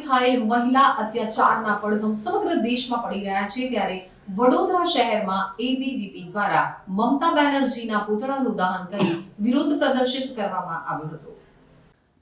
થયેલ મહિલા અત્યાચારના પડઘમ સમગ્ર દેશમાં પડી રહ્યા છે ત્યારે વડોદરા શહેરમાં એબીવીપી દ્વારા મમતા બેનર્જીના પુતળાનું દહન કરી વિરોધ પ્રદર્શિત કરવામાં આવ્યો હતો.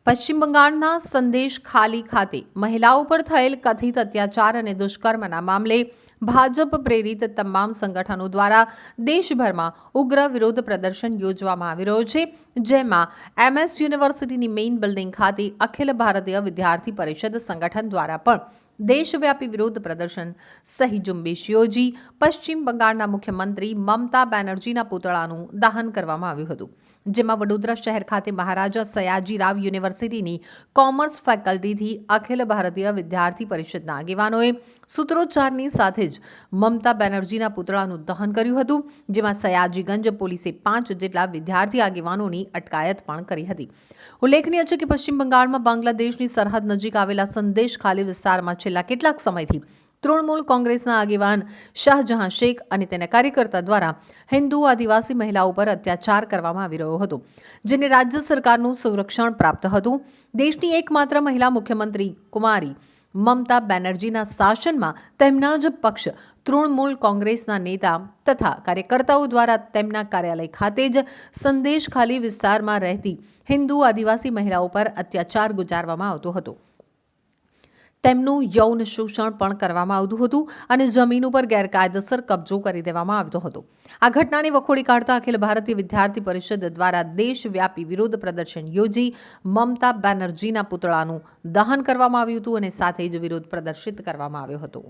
પશ્ચિમ બંગાળના સંદેશ ખાલી ખાતે મહિલાઓ પર થયેલ કથિત અત્યાચાર અને દુષ્કર્મના મામલે ભાજપ પ્રેરિત તમામ સંગઠનો દ્વારા દેશભરમાં ઉગ્ર વિરોધ પ્રદર્શન યોજવામાં આવી રહ્યો છે, જેમાં એમએસ યુનિવર્સિટીની મેઇન બિલ્ડિંગ ખાતે અખિલ ભારતીય વિદ્યાર્થી પરિષદ સંગઠન દ્વારા પણ દેશવ્યાપી વિરોધ પ્રદર્શન. સહી ઝુંબેશ યોજી. પશ્ચિમ બંગાળના મુખ્યમંત્રી મમતા બેનર્જીના પૂતળાનું દહન કરવામાં આવ્યું હતું. જેમાં વડોદરા શહેર ખાતે મહારાજા સયાજીરાવ યુનિવર્સિટીની કોમર્સ ફેકલ્ટીથી અખિલ ભારતીય વિદ્યાર્થી પરિષદના આગેવાનોએ સૂત્રોચ્ચારની સાથે જ મમતા બેનર્જીના પૂતળાનું દહન કર્યું હતું, જેમાં સયાજીગંજ પોલીસે પાંચ જેટલા વિદ્યાર્થી આગેવાનોની અટકાયત પણ કરી હતી. ઉલ્લેખનીય છે કે પશ્ચિમ બંગાળમાં બાંગ્લાદેશની સરહદ નજીક આવેલા સંદેશ ખાલી વિસ્તારમાં છેલ્લા કેટલાક સમયથી તૃણમૂલ કોંગ્રેસના આગેવાન શાહજહાં શેખ અને તેના કાર્યકર્તા દ્વારા હિન્દુ આદિવાસી મહિલાઓ પર અત્યાચાર કરવામાં આવી રહ્યો હતો, જેને રાજ્ય સરકારનું સંરક્ષણ પ્રાપ્ત હતું. દેશની એકમાત્ર મહિલા મુખ્યમંત્રી કુમારી મમતા બેનર્જીના શાસનમાં તેમના જ પક્ષ તૃણમૂલ કોંગ્રેસના નેતા તથા કાર્યકર્તાઓ દ્વારા તેમના કાર્યાલય ખાતે જ સંદેશ ખાલી વિસ્તારમાં રહેતી હિન્દુ આદિવાસી મહિલાઓ પર અત્યાચાર ગુજારવામાં આવતો હતો. તેમનું યૌન શોષણ પણ કરવામાં આવતું હતું અને જમીન ઉપર ગેરકાયદેસર કબજો કરી દેવામાં આવતો હતો. આ ઘટનાને વખોડી કાઢતા અખિલ ભારતીય વિદ્યાર્થી પરિષદ દ્વારા દેશવ્યાપી વિરોધ પ્રદર્શન યોજી મમતા બેનર્જીના પૂતળાનું દહન કરવામાં આવ્યું હતું અને સાથે જ વિરોધ પ્રદર્શિત કરવામાં આવ્યો હતો.